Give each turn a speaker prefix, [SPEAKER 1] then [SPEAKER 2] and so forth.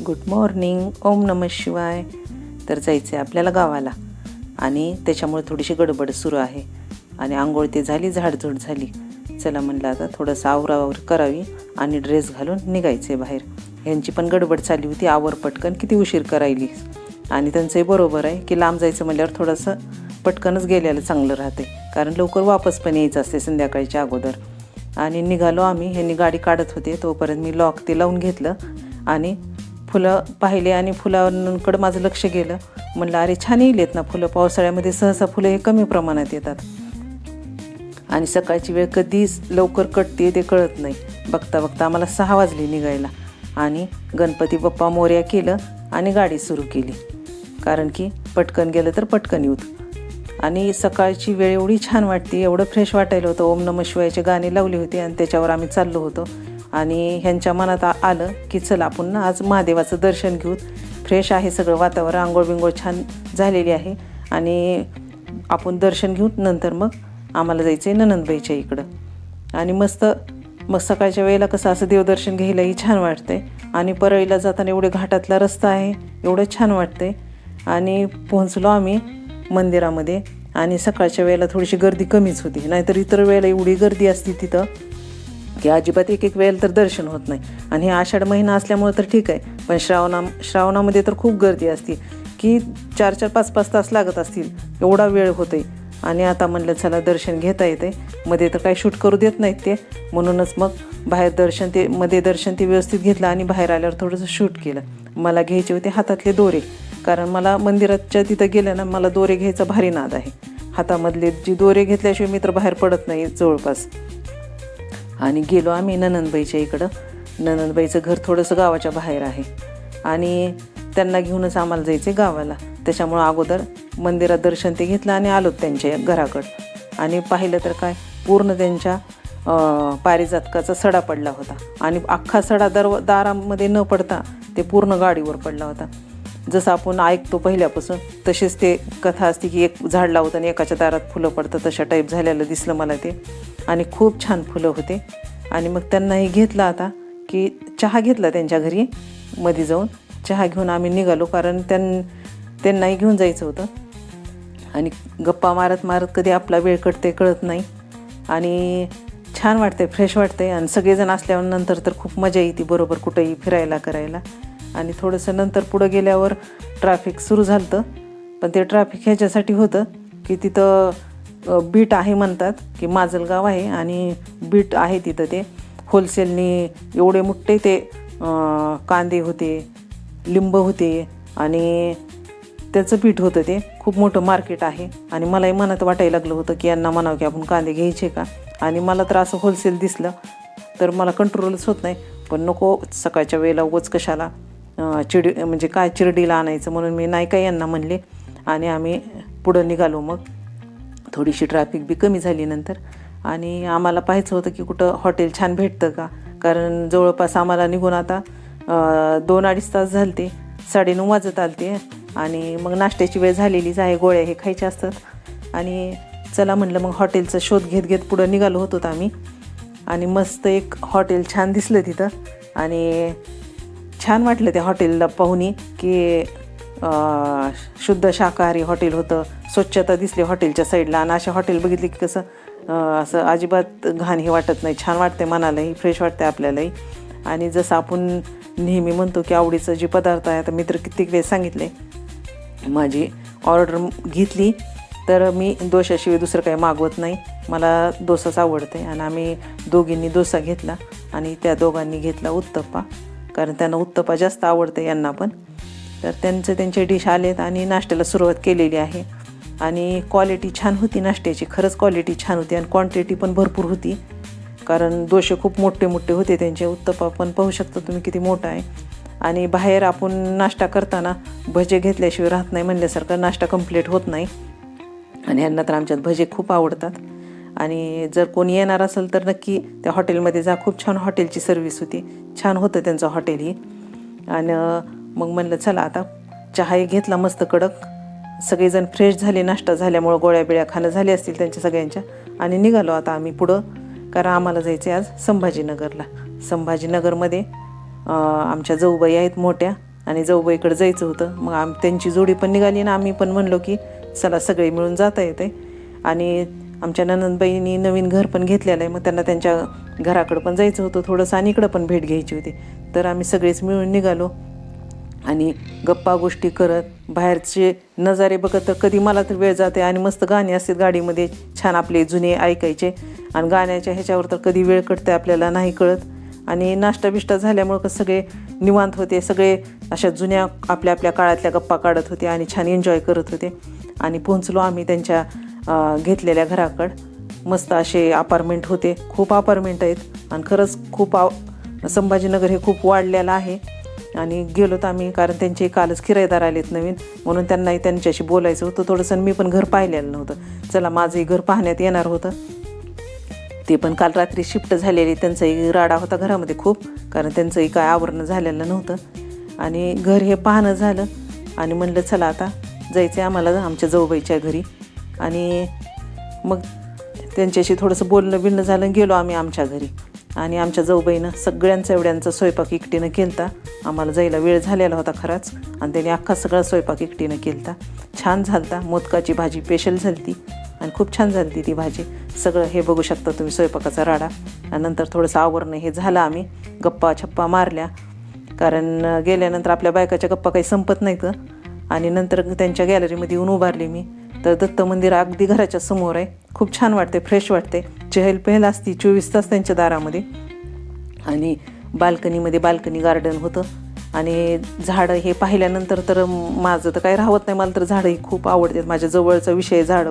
[SPEAKER 1] Good morning ओम नम शिवाय. तर जायचं आहे आपल्याला गावाला. आणि त्याच्यामुळे थोडीशी गडबड सुरू आहे. आणि आंघोळ ते झाली झाडझूड झाली. चला म्हणलं आता थोडंसं आवरावर करावी आणि ड्रेस घालून निघायचे बाहेर. यांची पण गडबड चालली होती आवर पटकन किती उशीर करायली. आणि त्यांचंही बरोबर आहे की लांब जायचं म्हणल्यावर थोडंसं पटकनच गेलेलं चांगलं राहते कारण लवकर वापस पण यायचं असते संध्याकाळच्या अगोदर. आणि निघालो आम्ही ह्यांनी गाडी काढत होते तोपर्यंत मी लॉक ते लावून घेतलं. आणि फुलं पाहिले आणि फुलांकडं माझं लक्ष गेलं. म्हणलं अरे छान येईलेत ना फुलं. पावसाळ्यामध्ये सहसा फुलं हे कमी प्रमाणात येतात. आणि सकाळची वेळ कधीच लवकर कटते ते कळत नाही. बघता बघता आम्हाला सहा वाजले निघायला. आणि गणपती बाप्पा मोर्या केलं आणि गाडी सुरू केली. कारण की पटकन गेलं तर पटकन येऊत. आणि सकाळची वेळ एवढी छान वाटते एवढं फ्रेश वाटायला होतं. ओम नम शिवायचे गाणे लावले होते आणि त्याच्यावर आम्ही चाललो होतो. आणि ह्यांच्या मनात आलं की चला आपण ना आज महादेवाचं दर्शन घेऊ फ्रेश आहे सगळं वातावरण आंघोळ बिंगोळ छान झालेली आहे. आणि आपण दर्शन घेऊ नंतर मग आम्हाला जायचं आहे ननंदबाईच्या इकडं. आणि मस्त मग सकाळच्या वेळेला कसं असं देवदर्शन घ्यायलाही छान वाटतंय. आणि परळीला जाताना एवढे घाटातला रस्ता आहे एवढं छान वाटतंय. आणि पोहोचलो आम्ही मंदिरामध्ये. आणि सकाळच्या वेळेला थोडीशी गर्दी कमीच होती. नाहीतर इतर वेळेला एवढी गर्दी असती तिथं. की अजिबात एक एक वेळेला तर दर्शन होत नाही. आणि हे आषाढ महिना असल्यामुळे तर ठीक आहे. पण श्रावणा श्रावणामध्ये तर खूप गर्दी असते की चार चार पाच पाच तास लागत असतील. एवढा वेळ होतोय. आणि आता म्हणलं चला दर्शन घेता येते मध्ये तर काही शूट करू देत नाहीत ते. म्हणूनच मग बाहेर दर्शन ते मध्ये दर्शन ते व्यवस्थित घेतलं आणि बाहेर आल्यावर थोडंसं शूट केलं. मला घ्यायचे होते हातातले दोरे. कारण मला मंदिराच्या तिथं गेलं ना मला दोरे घ्यायचा भारी नाद आहे. हातामधले जी दोरे घेतल्याशिवाय मी तर बाहेर पडत नाही जवळपास. आणि गेलो आम्ही ननंदबाईच्या इकडं. ननंदबाईचं घर थोडंसं गावाच्या बाहेर आहे. आणि त्यांना घेऊनच आम्हाला जायचं आहे गावाला. त्याच्यामुळं अगोदर मंदिरात दर्शन ते घेतलं आणि आलो त्यांच्या घराकडं. आणि पाहिलं तर काय पूर्ण त्यांच्या पारिजातकाचा सडा पडला होता. आणि अख्खा सडा दर दारामध्ये न पडता ते पूर्ण गाडीवर पडला होता. जसं आपण ऐकतो पहिल्यापासून तसेच ते कथा असते की एक झाड लावतं आणि एकाच्या दारात फुलं पडतं तशा टाईप झालेलं दिसलं मला ते. आणि खूप छान फुलं होते. आणि मग त्यांनाही घेतलं आता की चहा घेतला त्यांच्या घरी मध्ये जाऊन. चहा घेऊन आम्ही निघालो कारण त्यां त्यांनाही घेऊन जायचं होतं. आणि गप्पा मारत मारत कधी आपला वेळ कटते कळत नाही. आणि छान वाटते फ्रेश वाटते आणि सगळेजण असल्यावर नंतर तर खूप मजा येते बरोबर कुठेही फिरायला करायला. आणि थोडंसं नंतर पुढं गेल्यावर ट्रॅफिक सुरू झालं होतं पण ते ट्रॅफिक ह्याच्यासाठी होतं की तिथं बीट आहे म्हणतात की माजलगाव आहे आणि बीट आहे तिथं ते. होलसेलनी एवढे मोठे ते कांदे होते लिंब होते आणि त्याचं पीठ होतं ते. खूप मोठं मार्केट आहे. आणि मलाही मनात वाटायला लागलं होतं की यांना म्हणावं की आपण कांदे घ्यायचे का? आणि मला तर असं होलसेल दिसलं. तर मला कंट्रोलच होत नाही. पण नको सकाळच्या वेळेला उगच कशाला. चिडी म्हणजे काय चिरडीला आणायचं म्हणून मी नाही काय यांना म्हणले आणि आम्ही पुढं निघालो मग. थोडीशी ट्रॅफिक बी कमी झाली नंतर. आणि आम्हाला पाहायचं होतं की कुठं हॉटेल छान भेटतं का? कारण जवळपास आम्हाला निघून आता दोन अडीच तास झालते. साडेनऊ वाजत आलते. आणि मग नाश्त्याची वेळ झालेलीच आहे. गोळ्या हे खायच्या असतात. आणि चला म्हणलं मग हॉटेलचा शोध घेत घेत पुढं निघालो होतो आम्ही. आणि मस्त एक हॉटेल छान दिसलं तिथं. आणि छान वाटलं त्या हॉटेलला पाहुणी की शुद्ध शाकाहारी हॉटेल होतं स्वच्छता दिसली हॉटेलच्या साईडला आणि अशा हॉटेल बघितली की कसं असं अजिबात घाण हे वाटत नाही. छान वाटते मनालाही फ्रेश वाटते आपल्यालाही. आणि जसं आपण नेहमी म्हणतो की आवडीचं जे पदार्थ आहे आता मी तर कित्येक वेळेस सांगितले माझी ऑर्डर घेतली तर मी दोशाशिवाय दुसरं काही मागवत नाही. मला डोसाच आवडते आणि आम्ही दोघींनी डोसा घेतला आणि त्या दोघांनी घेतला उत्तप्पा. कारण त्यांना उत्तपा जास्त आवडते यांना पण. तर त्यांचे त्यांचे डिश आलेत आणि नाश्त्याला सुरुवात केलेली आहे. आणि क्वालिटी छान होती नाश्त्याची. खरंच क्वालिटी छान होती आणि क्वांटिटी पण भरपूर होती. कारण दोषे खूप मोठे मोठे होते त्यांचे. उत्तपा पण पाहू शकता तुम्ही किती मोठा आहे. आणि बाहेर आपण नाश्ता करताना भजे घेतल्याशिवाय राहत नाही म्हणल्यासारखं नाश्ता कंप्लीट होत नाही. आणि यांना तर आमच्यात भजे खूप आवडतात. आणि जर कोणी येणार असेल तर नक्की त्या हॉटेलमध्ये जा. खूप छान हॉटेलची सर्विस होती. छान होतं त्यांचं हॉटेल ही. आणि मग म्हणलं चला आता चहाही घेतला मस्त कडक. सगळेजण फ्रेश झाले नाश्ता झाल्यामुळं गोळ्या बिळ्या खाणं झाले असतील त्यांच्या सगळ्यांच्या. आणि निघालो आता आम्ही पुढं कारण आम्हाला जायचं आहे आज संभाजीनगरला. संभाजीनगरमध्ये आमच्या जाऊबाई आहेत मोठ्या आणि जाऊबाईकडे जायचं होतं. मग आम त्यांची जोडी पण निघाली ना आम्ही पण म्हणलो की चला सगळे मिळून जाता येते आणि आमच्या ननंदबाईंनी नवीन घर पण घेतलेलं आहे. मग त्यांना त्यांच्या घराकडं पण जायचं होतं. थोडंसं आणि इकडं पण भेट घ्यायची होती. तर आम्ही सगळेच मिळून निघालो. आणि गप्पा गोष्टी करत बाहेरचे नजारे बघत तर कधी मला तर वेळ जाते आणि मस्त गाणी असतात गाडीमध्ये छान आपले जुने ऐकायचे. आणि गाण्याच्या ह्याच्यावर तर कधी वेळ कटते आपल्याला नाही कळत. आणि नाश्ता बिष्टा झाल्यामुळं कसं सगळे निवांत होते. सगळे अशा जुन्या आपल्या आपल्या काळातल्या गप्पा काढत होते आणि छान एन्जॉय करत होते. आणि पोहोचलो आम्ही त्यांच्या घेतलेल्या घराकडं. मस्त असे अपार्टमेंट होते. खूप अपार्टमेंट आहेत. आणि खरंच खूप आव संभाजीनगर हे खूप वाढलेलं आहे. आणि गेलो तर आम्ही कारण त्यांचे कालच किरायदार आलेत नवीन. म्हणून त्यांनाही त्यांच्याशी बोलायचं होतं. थोडंसं मी पण घर पाहिलेलं नव्हतं. चला माझंही घर पाहण्यात येणार होतं. ते पण काल रात्री शिफ्ट झालेली. त्यांचाही राडा होता घरामध्ये खूप. कारण त्यांचंही काय आवरणं झालेलं नव्हतं. आणि घर हे पाहणं झालं. आणि म्हणलं चला आता जायचं आहे आम्हाला आमच्या जाऊबाईच्या घरी. आणि मग त्यांच्याशी थोडंसं बोलणं बिलणं झालं गेलो आम्ही आमच्या घरी. आणि आमच्या जाऊबाईनं सगळ्यांचा एवढ्यांचा स्वयंपाक एकटीनं केलता. आम्हाला जायला वेळ झालेला होता खराच. आणि त्याने अख्खा सगळा स्वयंपाक एकटीनं केलता. छान झालता. मोदकाची भाजी स्पेशल झालती. आणि खूप छान झालती ती भाजी. सगळं हे बघू शकता तुम्ही स्वयंपाकाचा राडा. आणि नंतर थोडंसं आवरणं हे झालं आम्ही. गप्पा छप्पा मारल्या. कारण गेल्यानंतर आपल्या बायकाच्या गप्पा काही संपत नाहीत. आणि नंतर त्यांच्या गॅलरीमध्ये येऊन उभारली मी. तर दत्त मंदिर अगदी घराच्या समोर आहे. खूप छान वाटते फ्रेश वाटते चहल पहल असती चोवीस तास त्यांच्या दारामध्ये. आणि बाल्कनीमध्ये बाल्कनी गार्डन होतं. आणि झाडं हे पाहिल्यानंतर तर माझं तर काही राहत नाही. मला तर झाडं ही खूप आवडतात. माझ्या जवळचा विषय झाडं.